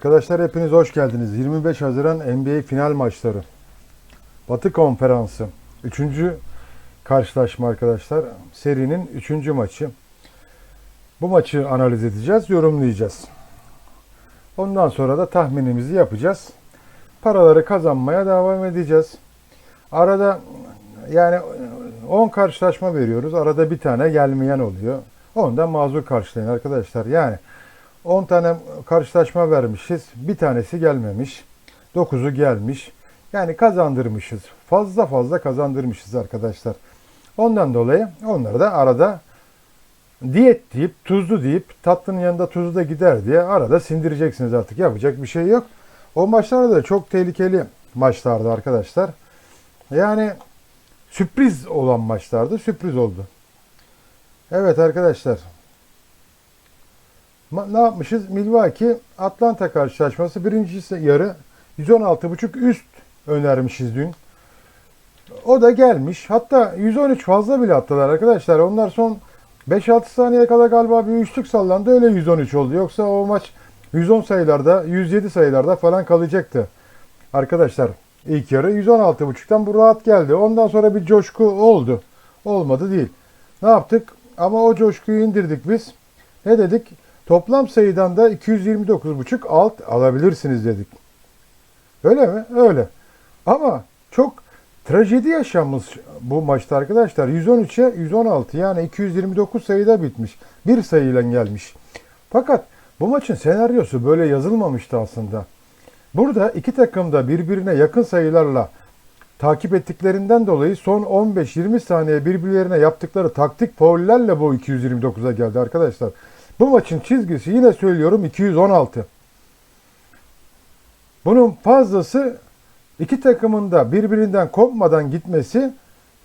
Arkadaşlar hepiniz hoş geldiniz. 25 Haziran NBA final maçları. Batı Konferansı. Üçüncü karşılaşma arkadaşlar. Serinin üçüncü maçı. Bu maçı analiz edeceğiz, yorumlayacağız. Ondan sonra da tahminimizi yapacağız. Paraları kazanmaya devam edeceğiz. Arada yani 10 karşılaşma veriyoruz. Arada bir tane gelmeyen oluyor. Ondan mazur karşılayın arkadaşlar. Yani 10 tane karşılaşma vermişiz. Bir tanesi gelmemiş. 9'u gelmiş. Yani kazandırmışız. Fazla fazla kazandırmışız arkadaşlar. Ondan dolayı onları da arada diyet deyip tuzlu deyip tatlının yanında tuzlu da gider diye arada sindireceksiniz artık. Yapacak bir şey yok. O maçlar da çok tehlikeli maçlardı arkadaşlar. Yani sürpriz olan maçlardı. Sürpriz oldu. Evet arkadaşlar. Ne yapmışız? Milwaukee Atlanta karşılaşması birinci yarı 116.5 üst önermişiz dün. O da gelmiş. Hatta 113 fazla bile attılar arkadaşlar. Onlar son 5-6 saniye kadar galiba bir üçlük sallandı. Öyle 113 oldu. Yoksa o maç 110 sayılarda, 107 sayılarda falan kalacaktı. Arkadaşlar ilk yarı 116.5'tan bu rahat geldi. Ondan sonra bir coşku oldu. Olmadı değil. Ne yaptık? Ama o coşkuyu indirdik biz. Ne dedik? Toplam sayıdan da 229.5 alt alabilirsiniz dedik. Öyle mi? Öyle. Ama çok trajedi yaşanmış bu maçta arkadaşlar. 113'e 116 yani 229 sayıda bitmiş. Bir sayıyla gelmiş. Fakat bu maçın senaryosu böyle yazılmamıştı aslında. Burada iki takım da birbirine yakın sayılarla takip ettiklerinden dolayı son 15-20 saniye birbirlerine yaptıkları taktik faullerle bu 229'a geldi arkadaşlar. Bu maçın çizgisi yine söylüyorum 216. Bunun fazlası iki takımın da birbirinden kopmadan gitmesi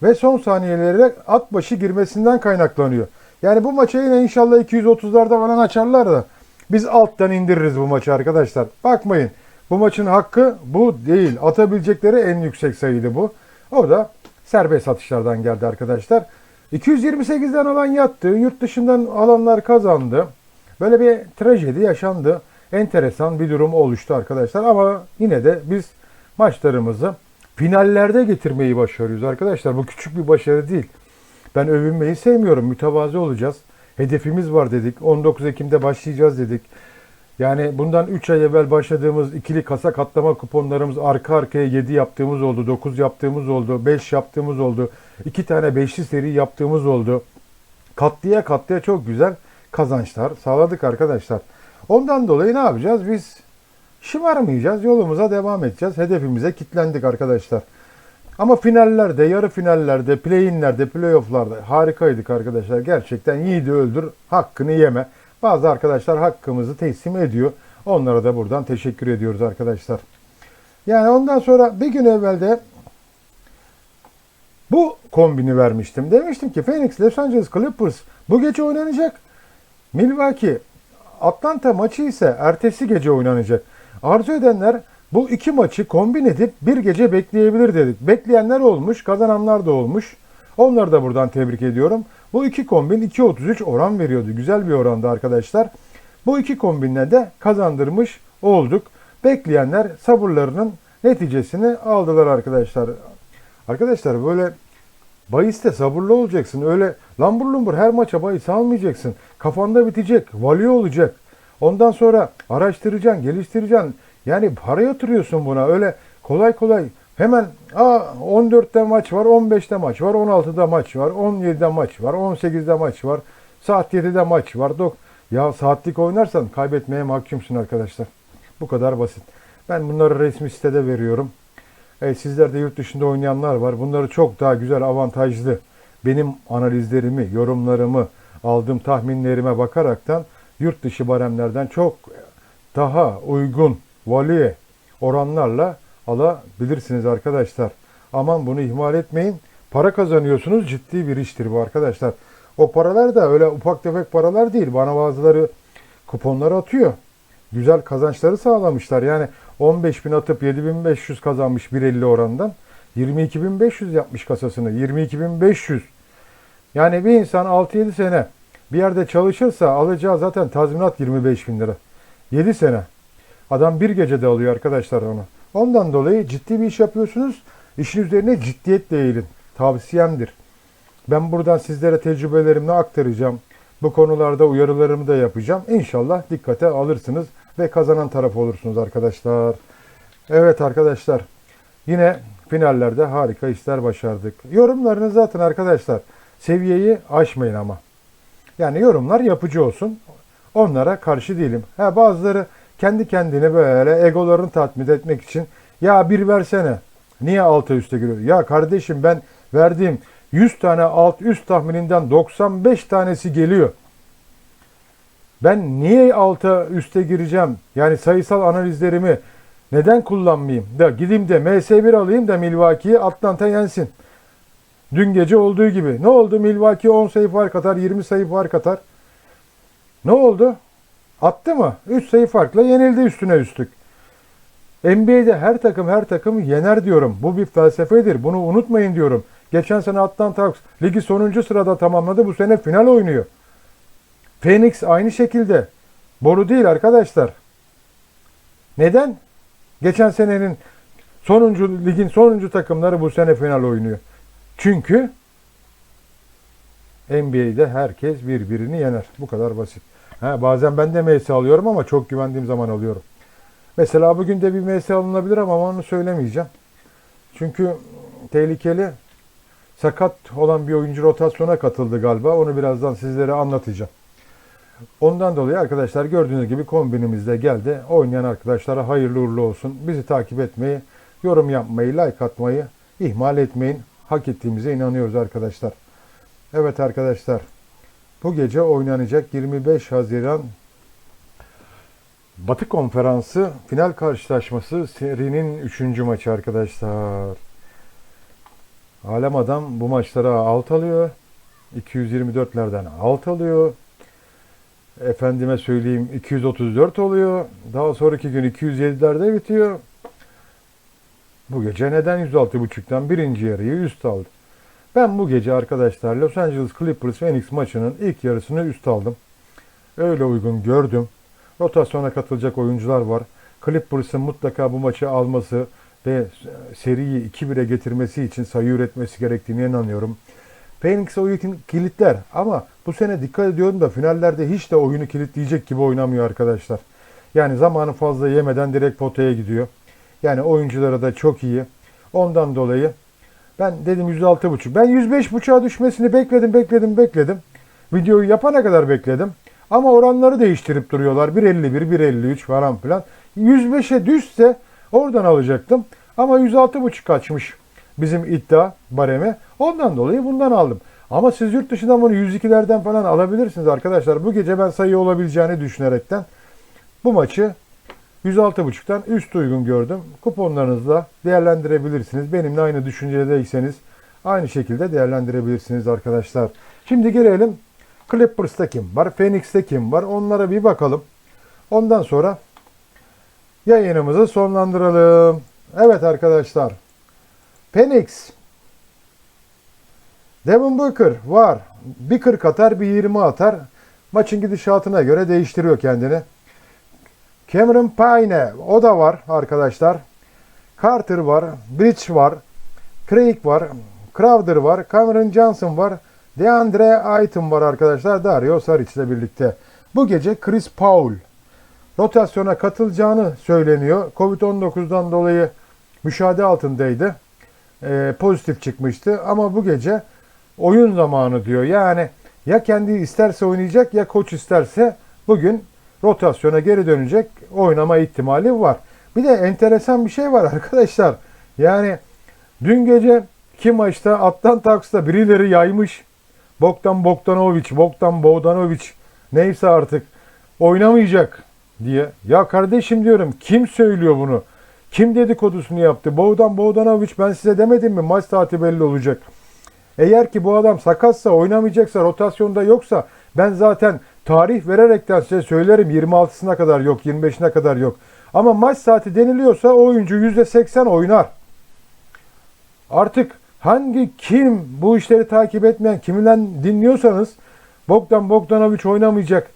ve son saniyelere at başı girmesinden kaynaklanıyor. Yani bu maçı yine inşallah 230'larda falan açarlar da biz alttan indiririz bu maçı arkadaşlar. Bakmayın bu maçın hakkı bu değil. Atabilecekleri en yüksek sayıydı bu. O da serbest atışlardan geldi arkadaşlar. 228'den alan yattı. Yurt dışından alanlar kazandı. Böyle bir trajedi yaşandı. Enteresan bir durum oluştu arkadaşlar. Ama yine de biz maçlarımızı finallerde getirmeyi başarıyoruz arkadaşlar. Bu küçük bir başarı değil. Ben övünmeyi sevmiyorum. Mütevazi olacağız. Hedefimiz var dedik. 19 Ekim'de başlayacağız dedik. Yani bundan 3 ay evvel başladığımız ikili kasa katlama kuponlarımız arka arkaya 7 yaptığımız oldu, 9 yaptığımız oldu, 5 yaptığımız oldu, 2 tane 5'li seri yaptığımız oldu. Katlıya katlıya çok güzel kazançlar sağladık arkadaşlar. Ondan dolayı ne yapacağız? Biz şımarmayacağız, yolumuza devam edeceğiz. Hedefimize kitlendik arkadaşlar. Ama finallerde, yarı finallerde, play-inlerde, play-off'larda harikaydık arkadaşlar. Gerçekten yiğidi öldür, hakkını yeme. Bazı arkadaşlar hakkımızı teslim ediyor. Onlara da buradan teşekkür ediyoruz arkadaşlar. Yani ondan sonra bir gün evvel de bu kombini vermiştim. Demiştim ki Phoenix Los Angeles Clippers bu gece oynanacak. Milwaukee Atlanta maçı ise ertesi gece oynanacak. Arzu edenler bu iki maçı kombin edip bir gece bekleyebilir dedik. Bekleyenler olmuş, kazananlar da olmuş. Onları da buradan tebrik ediyorum. Bu iki kombin 2.33 oran veriyordu. Güzel bir oranda arkadaşlar. Bu iki kombinle de kazandırmış olduk. Bekleyenler sabırlarının neticesini aldılar arkadaşlar. Arkadaşlar böyle bahiste sabırlı olacaksın. Öyle lambur lumbur her maça bahis almayacaksın. Kafanda bitecek. Value olacak. Ondan sonra araştıracaksın, geliştireceksin. Yani para yatırıyorsun buna. Öyle kolay kolay hemen Aa, 14'te maç var, 15'te maç var, 16'da maç var, 17'de maç var, 18'de maç var, saat 7'de maç var. Dok ya saatlik oynarsan kaybetmeye mahkumsun arkadaşlar. Bu kadar basit. Ben bunları resmi sitede veriyorum. E, sizler de yurt dışında oynayanlar var. Bunları çok daha güzel, avantajlı. Benim analizlerimi, yorumlarımı, aldığım tahminlerime bakaraktan yurt dışı baremlerden çok daha uygun valiye oranlarla alabilirsiniz arkadaşlar. Aman bunu ihmal etmeyin. Para kazanıyorsunuz. Ciddi bir iştir bu arkadaşlar. O paralar da öyle ufak tefek paralar değil. Bana bazıları kuponları atıyor. Güzel kazançları sağlamışlar. Yani 15 bin atıp 7500 kazanmış 1.50 orandan. 22.500 yapmış kasasını. 22.500. Yani bir insan 6-7 sene bir yerde çalışırsa alacağı zaten tazminat 25 bin lira. 7 sene. Adam bir gecede alıyor arkadaşlar onu. Ondan dolayı ciddi bir iş yapıyorsunuz. İşin üzerine ciddiyetle eğilin. Tavsiyemdir. Ben buradan sizlere tecrübelerimi aktaracağım. Bu konularda uyarılarımı da yapacağım. İnşallah dikkate alırsınız ve kazanan taraf olursunuz arkadaşlar. Evet arkadaşlar. Yine finallerde harika işler başardık. Yorumlarınızı atın arkadaşlar. Seviyeyi aşmayın ama. Yani yorumlar yapıcı olsun. Onlara karşı değilim. Ha bazıları kendi kendine böyle egolarını tatmin etmek için ya bir versene. Niye alta üste giriyor? Ya kardeşim ben verdiğim 100 tane alt üst tahmininden 95 tanesi geliyor. Ben niye alta üste gireceğim? Yani sayısal analizlerimi neden kullanmayayım? Da gideyim de MS1 alayım da Milwaukee'yi Atlanta yensin. Dün gece olduğu gibi. Ne oldu? Milwaukee 10 sayı fark atar, 20 sayı fark atar. Ne oldu? Attı mı? 3 sayı farkla yenildi üstüne üstlük. NBA'de her takım her takımı yener diyorum. Bu bir felsefedir. Bunu unutmayın diyorum. Geçen sene Atlanta Hawks ligi sonuncu sırada tamamladı. Bu sene final oynuyor. Phoenix aynı şekilde. Boru değil arkadaşlar. Neden? Geçen senenin sonuncu ligin sonuncu takımları bu sene final oynuyor. Çünkü NBA'de herkes birbirini yener. Bu kadar basit. Ha, bazen ben de MS alıyorum ama çok güvendiğim zaman alıyorum. Mesela bugün de bir MS alınabilir ama onu söylemeyeceğim. Çünkü tehlikeli sakat olan bir oyuncu rotasyona katıldı galiba. Onu birazdan sizlere anlatacağım. Ondan dolayı arkadaşlar gördüğünüz gibi kombinimiz de geldi. Oynayan arkadaşlara hayırlı uğurlu olsun. Bizi takip etmeyi, yorum yapmayı, like atmayı ihmal etmeyin. Hak ettiğimize inanıyoruz arkadaşlar. Evet arkadaşlar. Bu gece oynanacak 25 Haziran Batı Konferansı final karşılaşması serinin 3. maçı arkadaşlar. Alem Adam bu maçlara alt alıyor. 224'lerden alt alıyor. Efendime söyleyeyim 234 oluyor. Daha sonraki gün 207'lerde bitiyor. Bu gece neden 106.5'tan birinci yarıyı üst aldı? Ben bu gece arkadaşlar Los Angeles Clippers Phoenix maçının ilk yarısını üst aldım. Öyle uygun gördüm. Rotasyona katılacak oyuncular var. Clippers'ın mutlaka bu maçı alması ve seriyi 2-1'e getirmesi için sayı üretmesi gerektiğine inanıyorum. Phoenix oyunu kilitler ama bu sene dikkat ediyorum da finallerde hiç de oyunu kilitleyecek gibi oynamıyor arkadaşlar. Yani zamanı fazla yemeden direkt potaya gidiyor. Yani oyuncuları da çok iyi. Ondan dolayı ben dedim 106.5. Ben 105.5'a düşmesini bekledim, bekledim, bekledim. Videoyu yapana kadar bekledim. Ama oranları değiştirip duruyorlar. 1.51, 1.53 falan filan. 105'e düşse oradan alacaktım. Ama 106.5 kaçmış bizim iddia baremi. Ondan dolayı bundan aldım. Ama siz yurt dışından bunu 102'lerden falan alabilirsiniz arkadaşlar. Bu gece ben sayı olabileceğini düşünerekten bu maçı 106.5'tan üst uygun gördüm. Kuponlarınızla değerlendirebilirsiniz. Benimle aynı düşüncedeyseniz aynı şekilde değerlendirebilirsiniz arkadaşlar. Şimdi gelelim Clippers'ta kim var? Phoenix'te kim var? Onlara bir bakalım. Ondan sonra yayınımızı sonlandıralım. Evet arkadaşlar. Phoenix. Devin Booker var. Bir 40 atar, bir 20 atar. Maçın gidişatına göre değiştiriyor kendini. Cameron Payne o da var arkadaşlar. Carter var, Bridge var, Craig var, Crowder var, Cameron Johnson var, DeAndre Ayton var arkadaşlar. Dario Saric ile birlikte. Bu gece Chris Paul rotasyona katılacağını söyleniyor. Covid-19'dan dolayı müşahede altındaydı. Ee, pozitif çıkmıştı ama bu gece oyun zamanı diyor. Yani ya kendi isterse oynayacak ya koç isterse bugün rotasyona geri dönecek oynama ihtimali var. Bir de enteresan bir şey var arkadaşlar. Yani dün gece iki maçta Atlanta Hawks'ta birileri yaymış. Bogdan Bogdanovic, Bogdan Bogdanovic neyse artık oynamayacak diye. Ya kardeşim diyorum kim söylüyor bunu? Kim dedikodusunu yaptı? Bogdan Bogdanovic ben size demedim mi maç saati belli olacak. Eğer ki bu adam sakatsa oynamayacaksa rotasyonda yoksa ben zaten tarih vererekten size söylerim 26'sına kadar yok 25'ine kadar yok. Ama maç saati deniliyorsa oyuncu %80 oynar. Artık hangi kim bu işleri takip etmeyen kiminden dinliyorsanız Bogdan Bogdanovic oynamayacak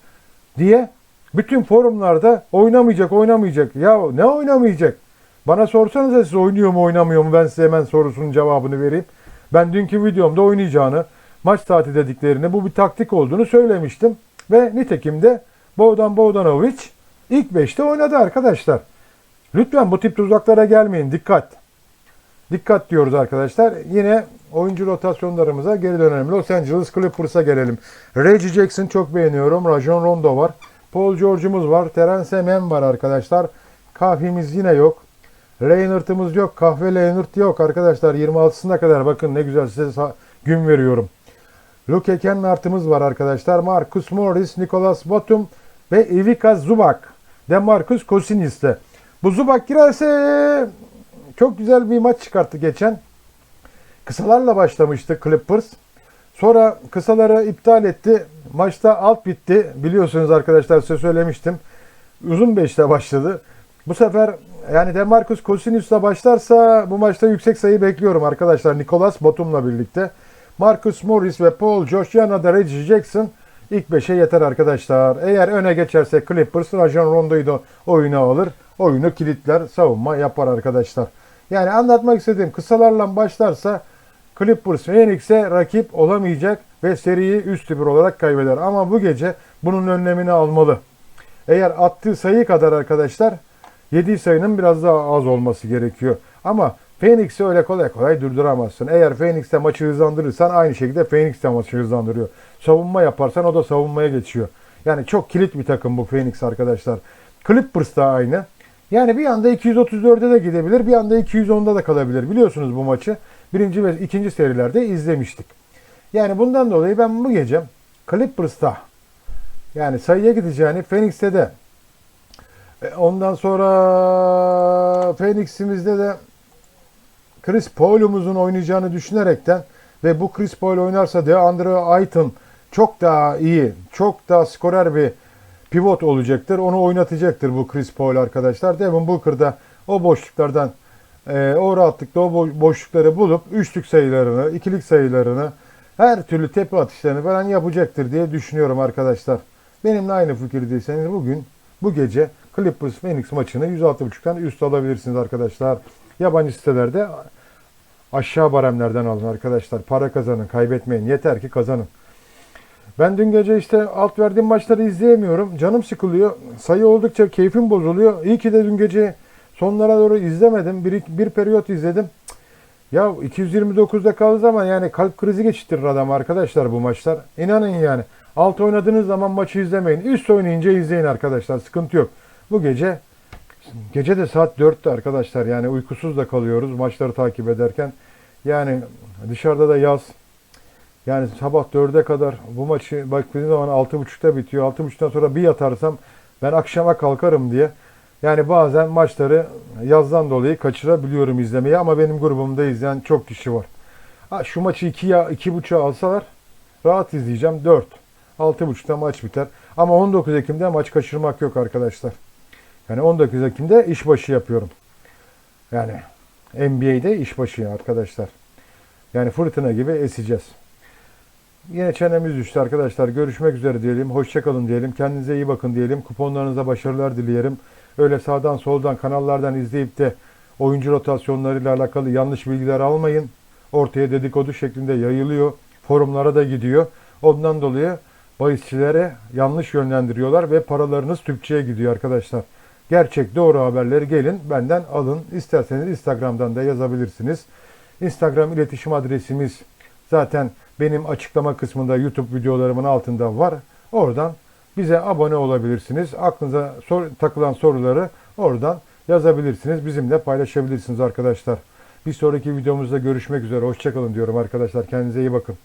diye Bütün forumlarda oynamayacak, oynamayacak. Ya ne oynamayacak? Bana sorsanıza siz oynuyor mu, oynamıyor mu? Ben size hemen sorusunun cevabını vereyim. Ben dünkü videomda oynayacağını, maç saati dediklerini, bu bir taktik olduğunu söylemiştim. Ve nitekim de Boğdan Bogdanovic ilk 5'te oynadı arkadaşlar. Lütfen bu tip tuzaklara gelmeyin. Dikkat. Dikkat diyoruz arkadaşlar. Yine oyuncu rotasyonlarımıza geri dönelim. Los Angeles Clippers'a gelelim. Reggie Jackson çok beğeniyorum. Rajon Rondo var. Paul George'umuz var. Terence Mann var arkadaşlar. Kahvemiz yine yok. Leonard'ımız yok. Kahve Leonard yok arkadaşlar. 26'sına kadar bakın ne güzel size gün veriyorum. Luke Kennard'ımız var arkadaşlar. Marcus Morris, Nicholas Batum ve Ivica Zubak. Demarcus Cousins de. Bu Zubak girerse çok güzel bir maç çıkarttı geçen. Kısalarla başlamıştı Clippers. Sonra kısaları iptal etti. Maçta alt bitti. Biliyorsunuz arkadaşlar size söylemiştim. Uzun beşte başladı. Bu sefer yani Demarcus Cousinis'la başlarsa bu maçta yüksek sayı bekliyorum arkadaşlar. Nicholas Batum'la birlikte. Marcus Morris ve Paul George yanına da Reggie Jackson ilk 5'e yeter arkadaşlar. Eğer öne geçerse Clippers Rajon Rondo'yu da oyuna alır. Oyunu kilitler, savunma yapar arkadaşlar. Yani anlatmak istediğim kısalarla başlarsa Clippers Phoenix'e rakip olamayacak ve seriyi üst bir olarak kaybeder. Ama bu gece bunun önlemini almalı. Eğer attığı sayı kadar arkadaşlar 7 sayının biraz daha az olması gerekiyor. Ama Phoenix'i öyle kolay kolay durduramazsın. Eğer Phoenix'te maçı hızlandırırsan aynı şekilde Phoenix de maçı hızlandırıyor. Savunma yaparsan o da savunmaya geçiyor. Yani çok kilit bir takım bu Phoenix arkadaşlar. Clippers da aynı. Yani bir anda 234'e de gidebilir, bir anda 210'da da kalabilir. Biliyorsunuz bu maçı birinci ve ikinci serilerde izlemiştik. Yani bundan dolayı ben bu gece Clippers'ta yani sayıya gideceğini Phoenix'te de ondan sonra Phoenix'imizde de Chris Paul'umuzun oynayacağını düşünerekten ve bu Chris Paul oynarsa DeAndre Ayton çok daha iyi, çok daha skorer bir pivot olacaktır. Onu oynatacaktır bu Chris Paul arkadaşlar. Devin Booker da o boşluklardan e, o rahatlıkla o bo- boşlukları bulup üçlük sayılarını, ikilik sayılarını her türlü tepe atışlarını falan yapacaktır diye düşünüyorum arkadaşlar. Benimle aynı fikirdeyseniz bugün bu gece Clippers Phoenix maçını 106.5'tan üst alabilirsiniz arkadaşlar. Yabancı sitelerde aşağı baremlerden alın arkadaşlar. Para kazanın, kaybetmeyin. Yeter ki kazanın. Ben dün gece işte alt verdiğim maçları izleyemiyorum. Canım sıkılıyor. Sayı oldukça keyfim bozuluyor. İyi ki de dün gece sonlara doğru izlemedim. Bir, bir periyot izledim. Ya 229'da kaldığı zaman yani kalp krizi geçirtir adam arkadaşlar bu maçlar. İnanın yani. Alt oynadığınız zaman maçı izlemeyin. Üst oynayınca izleyin arkadaşlar. Sıkıntı yok. Bu gece gece de saat 4'te arkadaşlar. Yani uykusuz da kalıyoruz maçları takip ederken. Yani dışarıda da yaz. Yani sabah 4'e kadar bu maçı baktığınız zaman 6.30'da bitiyor. 6.30'dan sonra bir yatarsam ben akşama kalkarım diye. Yani bazen maçları yazdan dolayı kaçırabiliyorum izlemeyi ama benim grubumda izleyen çok kişi var. Ha, şu maçı 2'ya 2.5'a alsalar rahat izleyeceğim 4. 6.30'da maç biter. Ama 19 Ekim'de maç kaçırmak yok arkadaşlar. Yani 19 Ekim'de işbaşı yapıyorum. Yani NBA'de işbaşı arkadaşlar. Yani fırtına gibi eseceğiz. Yine çenemiz düştü arkadaşlar. Görüşmek üzere diyelim. Hoşçakalın diyelim. Kendinize iyi bakın diyelim. Kuponlarınıza başarılar dileyelim. Öyle sağdan soldan kanallardan izleyip de oyuncu rotasyonlarıyla alakalı yanlış bilgiler almayın. Ortaya dedikodu şeklinde yayılıyor. Forumlara da gidiyor. Ondan dolayı bahisçilere yanlış yönlendiriyorlar ve paralarınız tüpçüye gidiyor arkadaşlar. Gerçek doğru haberleri gelin benden alın. İsterseniz Instagram'dan da yazabilirsiniz. Instagram iletişim adresimiz zaten benim açıklama kısmında YouTube videolarımın altında var. Oradan bize abone olabilirsiniz. Aklınıza sor, takılan soruları oradan yazabilirsiniz. Bizimle paylaşabilirsiniz arkadaşlar. Bir sonraki videomuzda görüşmek üzere. Hoşçakalın diyorum arkadaşlar. Kendinize iyi bakın.